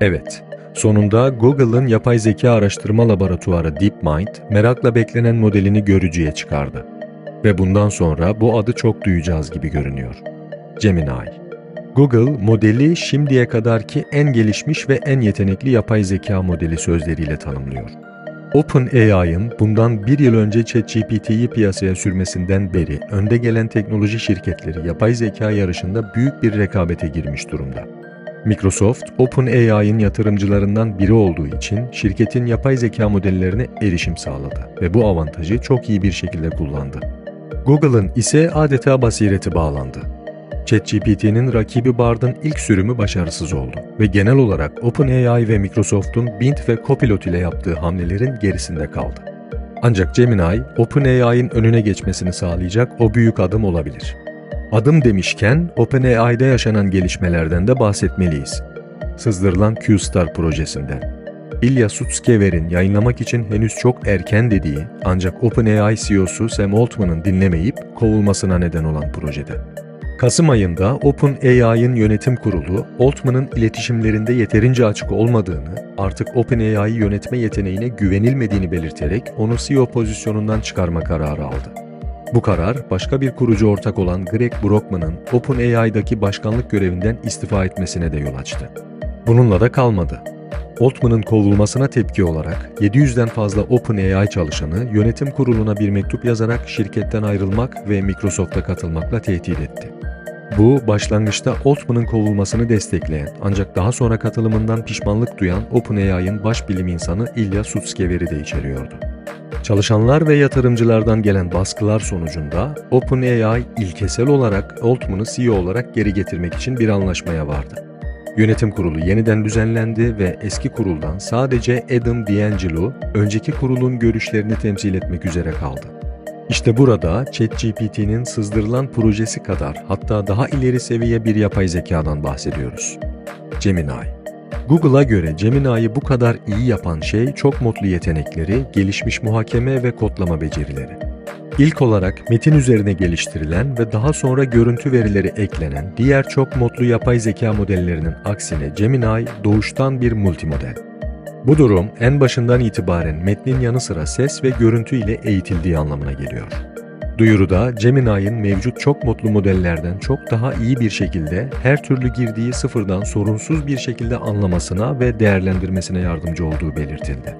Evet, sonunda Google'ın yapay zeka araştırma laboratuvarı DeepMind merakla beklenen modelini görücüye çıkardı. Ve bundan sonra bu adı çok duyacağız gibi görünüyor. Gemini. Google, modeli şimdiye kadarki en gelişmiş ve en yetenekli yapay zeka modeli sözleriyle tanımlıyor. OpenAI'ın bundan bir yıl önce ChatGPT'yi piyasaya sürmesinden beri önde gelen teknoloji şirketleri yapay zeka yarışında büyük bir rekabete girmiş durumda. Microsoft, OpenAI'ın yatırımcılarından biri olduğu için şirketin yapay zeka modellerine erişim sağladı ve bu avantajı çok iyi bir şekilde kullandı. Google'ın ise adeta basireti bağlandı. ChatGPT'nin rakibi Bard'ın ilk sürümü başarısız oldu ve genel olarak OpenAI ve Microsoft'un Bing ve Copilot ile yaptığı hamlelerin gerisinde kaldı. Ancak Gemini, OpenAI'nin önüne geçmesini sağlayacak o büyük adım olabilir. Adım demişken OpenAI'da yaşanan gelişmelerden de bahsetmeliyiz. Sızdırılan Q-Star projesinden. Ilya Sutskever'in yayınlamak için henüz çok erken dediği ancak OpenAI CEO'su Sam Altman'ın dinlemeyip kovulmasına neden olan projede. Kasım ayında OpenAI'ın yönetim kurulu, Altman'ın iletişimlerinde yeterince açık olmadığını, artık OpenAI'yi yönetme yeteneğine güvenilmediğini belirterek onu CEO pozisyonundan çıkarma kararı aldı. Bu karar, başka bir kurucu ortak olan Greg Brockman'ın OpenAI'daki başkanlık görevinden istifa etmesine de yol açtı. Bununla da kalmadı. Altman'ın kovulmasına tepki olarak 700'den fazla OpenAI çalışanı yönetim kuruluna bir mektup yazarak şirketten ayrılmak ve Microsoft'a katılmakla tehdit etti. Bu, başlangıçta Altman'ın kovulmasını destekleyen ancak daha sonra katılımından pişmanlık duyan OpenAI'ın baş bilim insanı Ilya Sutskever'i de içeriyordu. Çalışanlar ve yatırımcılardan gelen baskılar sonucunda OpenAI ilkesel olarak Altman'ı CEO olarak geri getirmek için bir anlaşmaya vardı. Yönetim kurulu yeniden düzenlendi ve eski kuruldan sadece Adam D'Angelo, önceki kurulun görüşlerini temsil etmek üzere kaldı. İşte burada ChatGPT'nin sızdırılan projesi kadar hatta daha ileri seviye bir yapay zekadan bahsediyoruz. Gemini. Google'a göre Gemini'yi bu kadar iyi yapan şey çok modlu yetenekleri, gelişmiş muhakeme ve kodlama becerileri. İlk olarak metin üzerine geliştirilen ve daha sonra görüntü verileri eklenen diğer çok modlu yapay zeka modellerinin aksine Gemini doğuştan bir multimodel. Bu durum en başından itibaren metnin yanı sıra ses ve görüntü ile eğitildiği anlamına geliyor. Duyuruda Gemini'nin mevcut çok modlu modellerden çok daha iyi bir şekilde her türlü girdiği sıfırdan sorunsuz bir şekilde anlamasına ve değerlendirmesine yardımcı olduğu belirtildi.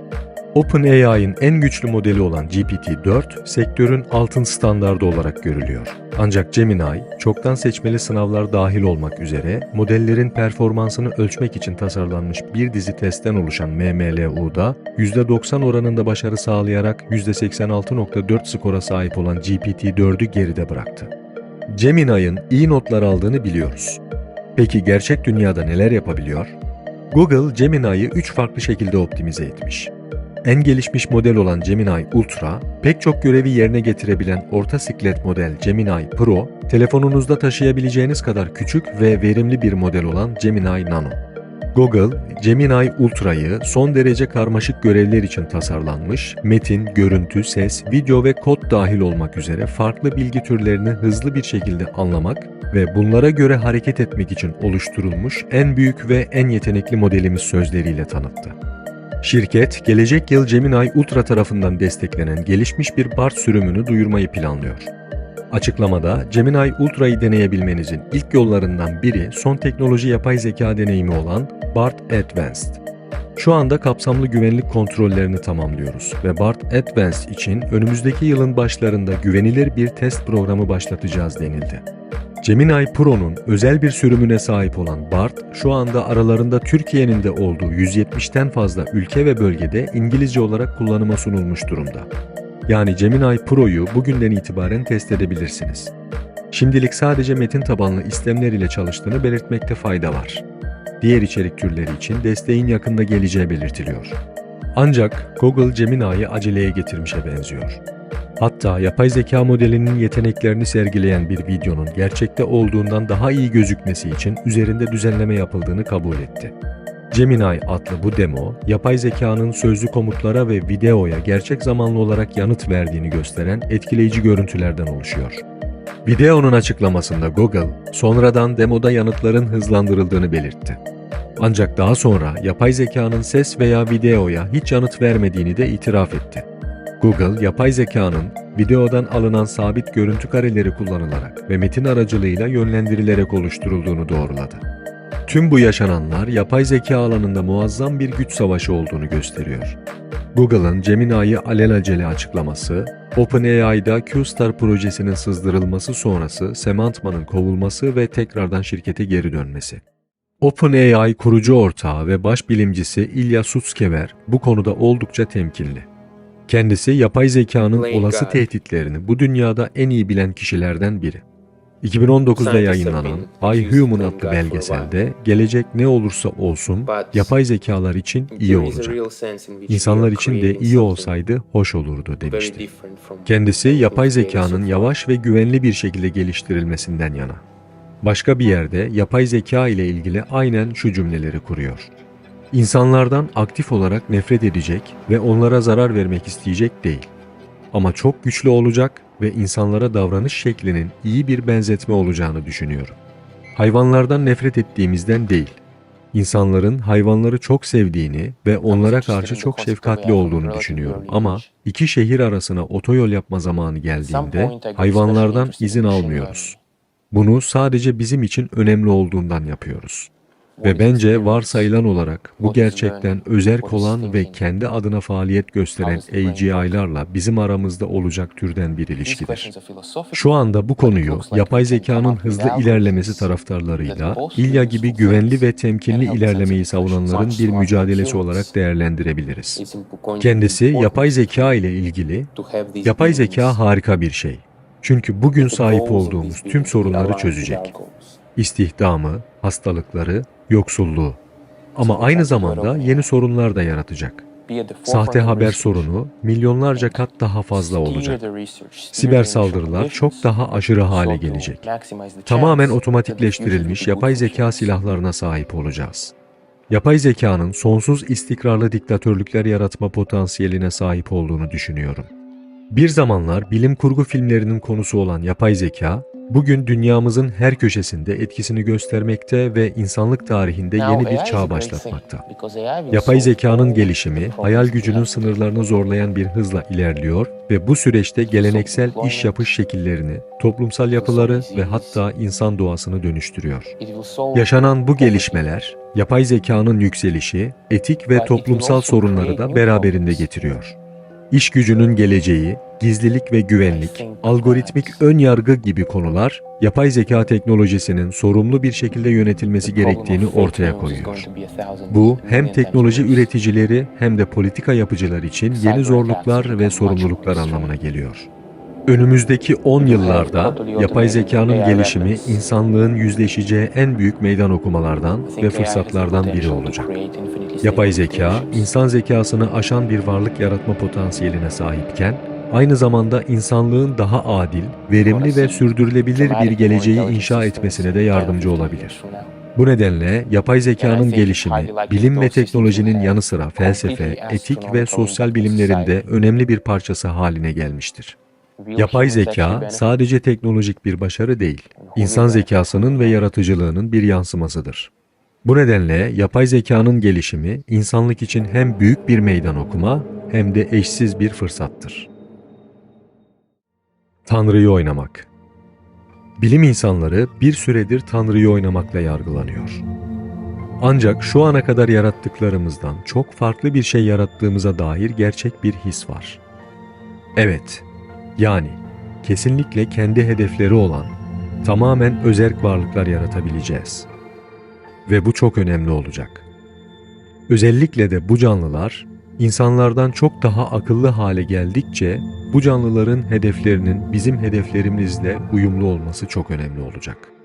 OpenAI'ın en güçlü modeli olan GPT-4, sektörün altın standardı olarak görülüyor. Ancak Gemini, çoktan seçmeli sınavlar dahil olmak üzere modellerin performansını ölçmek için tasarlanmış bir dizi testten oluşan MMLU'da %90 oranında başarı sağlayarak %86.4 skora sahip olan GPT-4'ü geride bıraktı. Gemini'nin iyi notlar aldığını biliyoruz. Peki gerçek dünyada neler yapabiliyor? Google Gemini'yi 3 farklı şekilde optimize etmiş. En gelişmiş model olan Gemini Ultra, pek çok görevi yerine getirebilen orta siklet model Gemini Pro, telefonunuzda taşıyabileceğiniz kadar küçük ve verimli bir model olan Gemini Nano. Google, Gemini Ultra'yı son derece karmaşık görevler için tasarlanmış, metin, görüntü, ses, video ve kod dahil olmak üzere farklı bilgi türlerini hızlı bir şekilde anlamak ve bunlara göre hareket etmek için oluşturulmuş en büyük ve en yetenekli modelimiz sözleriyle tanıttı. Şirket, gelecek yıl Gemini Ultra tarafından desteklenen gelişmiş bir BART sürümünü duyurmayı planlıyor. Açıklamada Gemini Ultra'yı deneyebilmenizin ilk yollarından biri son teknoloji yapay zeka deneyimi olan BART Advanced. Şu anda kapsamlı güvenlik kontrollerini tamamlıyoruz ve BART Advanced için önümüzdeki yılın başlarında güvenilir bir test programı başlatacağız denildi. Gemini Pro'nun özel bir sürümüne sahip olan BART, şu anda aralarında Türkiye'nin de olduğu 170'ten fazla ülke ve bölgede İngilizce olarak kullanıma sunulmuş durumda. Yani Gemini Pro'yu bugünden itibaren test edebilirsiniz. Şimdilik sadece metin tabanlı istemler ile çalıştığını belirtmekte fayda var. Diğer içerik türleri için desteğin yakında geleceği belirtiliyor. Ancak Google Gemini'yi aceleye getirmişe benziyor. Hatta yapay zeka modelinin yeteneklerini sergileyen bir videonun gerçekte olduğundan daha iyi gözükmesi için üzerinde düzenleme yapıldığını kabul etti. Gemini adlı bu demo, yapay zekanın sözlü komutlara ve videoya gerçek zamanlı olarak yanıt verdiğini gösteren etkileyici görüntülerden oluşuyor. Videonun açıklamasında Google, sonradan demoda yanıtların hızlandırıldığını belirtti. Ancak daha sonra yapay zekanın ses veya videoya hiç yanıt vermediğini de itiraf etti. Google, yapay zekanın videodan alınan sabit görüntü kareleri kullanılarak ve metin aracılığıyla yönlendirilerek oluşturulduğunu doğruladı. Tüm bu yaşananlar yapay zeka alanında muazzam bir güç savaşı olduğunu gösteriyor. Google'ın Gemini'yi alelacele açıklaması, OpenAI'da Q-Star projesinin sızdırılması sonrası Sam Altman'ın kovulması ve tekrardan şirkete geri dönmesi. OpenAI kurucu ortağı ve baş bilimcisi Ilya Sutskever bu konuda oldukça temkinli. Kendisi yapay zekanın olası tehditlerini bu dünyada en iyi bilen kişilerden biri. 2019'da Scientists have yayınlanan I Human adlı belgeselde gelecek ne olursa olsun yapay zekalar için iyi olacak. İnsanlar için de iyi olsaydı hoş olurdu demişti. Kendisi yapay zekanın yavaş ve güvenli bir şekilde geliştirilmesinden yana. Başka bir yerde yapay zeka ile ilgili aynen şu cümleleri kuruyor. İnsanlardan aktif olarak nefret edecek ve onlara zarar vermek isteyecek değil. Ama çok güçlü olacak ve insanlara davranış şeklinin iyi bir benzetme olacağını düşünüyorum. Hayvanlardan nefret ettiğimizden değil, insanların hayvanları çok sevdiğini ve onlara karşı çok şefkatli olduğunu düşünüyorum. Ama iki şehir arasına otoyol yapma zamanı geldiğinde hayvanlardan izin almıyoruz. Bunu sadece bizim için önemli olduğundan yapıyoruz. Ve bence varsayılan olarak bu gerçekten özerk olan ve kendi adına faaliyet gösteren AGI'larla bizim aramızda olacak türden bir ilişkidir. Şu anda bu konuyu yapay zekanın hızlı ilerlemesi taraftarlarıyla İlya gibi güvenli ve temkinli ilerlemeyi savunanların bir mücadelesi olarak değerlendirebiliriz. Kendisi yapay zeka ile ilgili yapay zeka harika bir şey. Çünkü bugün sahip olduğumuz tüm sorunları çözecek. İstihdamı, hastalıkları, yoksulluğu. Ama aynı zamanda yeni sorunlar da yaratacak. Sahte haber sorunu milyonlarca kat daha fazla olacak. Siber saldırılar çok daha aşırı hale gelecek. Tamamen otomatikleştirilmiş yapay zeka silahlarına sahip olacağız. Yapay zekanın sonsuz istikrarlı diktatörlükler yaratma potansiyeline sahip olduğunu düşünüyorum. Bir zamanlar bilim kurgu filmlerinin konusu olan yapay zeka, bugün dünyamızın her köşesinde etkisini göstermekte ve insanlık tarihinde yeni bir çağ başlatmakta. Yapay zekanın gelişimi, hayal gücünün sınırlarını zorlayan bir hızla ilerliyor ve bu süreçte geleneksel iş yapış şekillerini, toplumsal yapıları ve hatta insan doğasını dönüştürüyor. Yaşanan bu gelişmeler, yapay zekanın yükselişi, etik ve toplumsal sorunları da beraberinde getiriyor. İş gücünün geleceği, gizlilik ve güvenlik, algoritmik ön yargı gibi konular, yapay zeka teknolojisinin sorumlu bir şekilde yönetilmesi gerektiğini ortaya koyuyor. Bu hem teknoloji üreticileri hem de politika yapıcılar için yeni zorluklar ve sorumluluklar anlamına geliyor. Önümüzdeki 10 yıllarda yapay zekanın gelişimi insanlığın yüzleşeceği en büyük meydan okumalardan ve fırsatlardan biri olacak. Yapay zeka, insan zekasını aşan bir varlık yaratma potansiyeline sahipken, aynı zamanda insanlığın daha adil, verimli ve sürdürülebilir bir geleceği inşa etmesine de yardımcı olabilir. Bu nedenle yapay zekanın gelişimi, bilim ve teknolojinin yanı sıra felsefe, etik ve sosyal bilimlerinde önemli bir parçası haline gelmiştir. Yapay zeka sadece teknolojik bir başarı değil, insan zekasının ve yaratıcılığının bir yansımasıdır. Bu nedenle yapay zekanın gelişimi insanlık için hem büyük bir meydan okuma hem de eşsiz bir fırsattır. Tanrı'yı oynamak Bilim insanları bir süredir Tanrı'yı oynamakla yargılanıyor. Ancak şu ana kadar yarattıklarımızdan çok farklı bir şey yarattığımıza dair gerçek bir his var. Evet, yani kesinlikle kendi hedefleri olan, tamamen özerk varlıklar yaratabileceğiz. Ve bu çok önemli olacak. Özellikle de bu canlılar insanlardan çok daha akıllı hale geldikçe bu canlıların hedeflerinin bizim hedeflerimizle uyumlu olması çok önemli olacak.